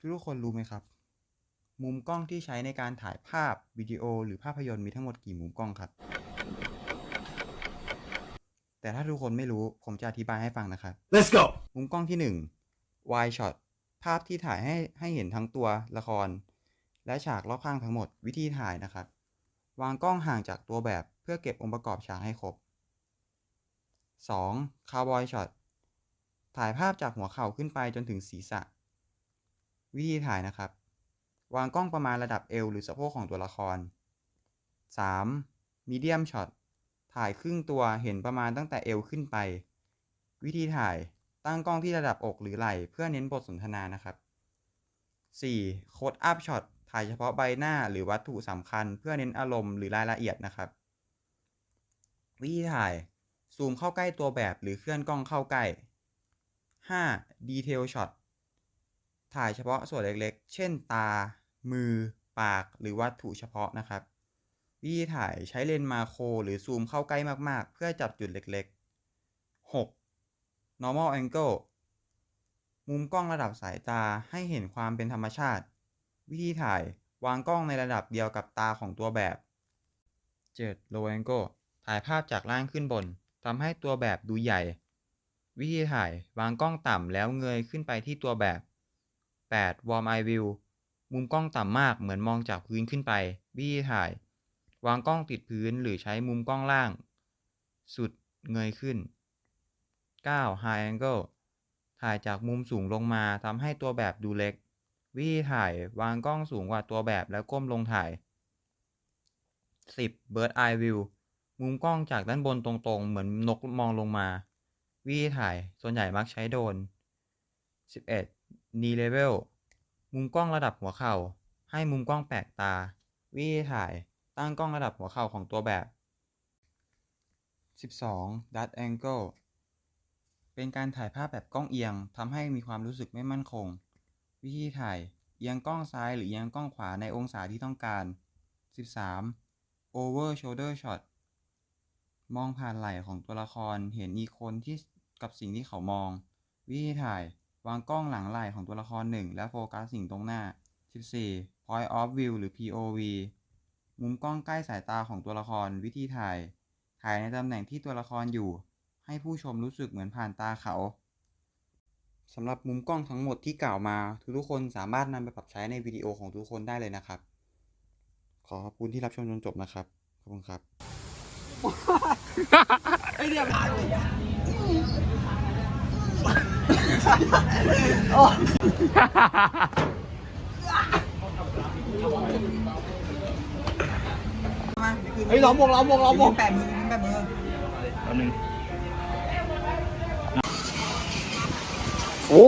ทุกๆคนรู้ไหมครับ มุมกล้องที่ใช้ในการถ่ายภาพวิดีโอ หรือภาพยนตร์มีทั้งหมดกี่มุมกล้องครับ แต่ถ้าทุกคนไม่รู้ผมจะอธิบายให้ฟังนะครับ Let's go. มุมกล้องที่ 1 wide shot ภาพที่ถ่ายให้ให้เห็นทั้งตัวละคร และฉากรอบข้างทั้งหมดวิธีถ่ายนะครับ วางกล้องห่างจากตัวแบบเพื่อเก็บองค์ประกอบฉากให้ครบ 2. cowboy shot ถ่ายภาพจากหัวเข่าขึ้นไปจนถึงศีรษะ วิธีถ่ายนะครับ วางกล้องประมาณระดับเอวหรือสะโพกของตัวละคร 3. medium shot ถ่ายครึ่งตัวเห็นประมาณตั้งแต่เอวขึ้นไป วิธีถ่ายตั้งกล้องที่ระดับอกหรือไหล่ เพื่อเน้นบทสนทนานะครับ 4. close up shot ถ่ายเฉพาะใบหน้าหรือวัตถุสำคัญ เพื่อเน้นอารมณ์หรือรายละเอียดนะครับ วิธีถ่ายซูมเข้าใกล้ตัวแบบหรือเคลื่อนกล้องเข้าใกล้ 5. detail shot ถ่ายเฉพาะส่วนเล็กๆ เช่นตา มือ ปาก หรือวัตถุเฉพาะนะครับ วิธีถ่ายใช้เลนส์มาโครหรือซูมเข้าใกล้มากๆ เพื่อจับจุดเล็กๆ 6. normal angle มุมกล้องระดับสายตาให้เห็นความเป็นธรรมชาติ วิธีถ่ายวางกล้องในระดับเดียวกับตาของตัวแบบ 7. low angle ถ่ายภาพจากล่างขึ้นบนทำให้ตัวแบบดูใหญ่ วิธีถ่ายวางกล้องต่ำแล้วเงยขึ้นไปที่ตัวแบบ 8. warm eye view มุมกล้องต่ำมากเหมือนมองจากพื้นขึ้นไปวิธีถ่าย วางกล้องติดพื้นหรือใช้มุมกล้องล่าง สุดเงยขึ้น 9. high angle ถ่ายจากมุมสูงลงมาทำให้ตัวแบบดูเล็กวิธีถ่ายวางกล้องสูงกว่าตัวแบบแล้วก้มลงถ่าย 10. bird eye view มุมกล้องจากด้านบนตรงๆ เหมือนนกมองลงมาวิธีถ่ายส่วนใหญ่มักใช้โดรน 11. Knee level มุมกล้องระดับหัวเข่า ให้มุมกล้องแปลกตา วิธีถ่ายตั้งกล้องระดับหัวเข่าของตัวแบบ 12. dart angle เป็นการถ่ายภาพแบบกล้องเอียงทำให้มีความรู้สึกไม่มั่นคง วิธีถ่ายเอียงกล้องซ้ายหรือเอียงกล้องขวาในองศาที่ต้องการ 13. over shoulder shot มองผ่านไหล่ของตัวละครเห็นอีกคนที่กับสิ่งที่เขามอง วิธีถ่าย วางกล้องหลังไหล่ของตัวละครหนึ่งและโฟกัสสิ่งตรงหน้า 14. point of view หรือ POV มุมกล้องใกล้สายตาของตัวละครวิธีถ่าย ถ่ายในตำแหน่งที่ตัวละครอยู่ ให้ผู้ชมรู้สึกเหมือนผ่านตาเขาสำหรับมุมกล้องทั้งหมดที่กล่าวมา ทุกๆคนสามารถนำไปปรับใช้ในวิดีโอของทุกคนได้เลยนะครับ ขอขอบคุณที่รับชมจนจบนะครับ ขอบคุณครับเฮ้ยล้อมวงล้อมวงล้อมวงแปะมือแปะมือแป๊บนึงโอ้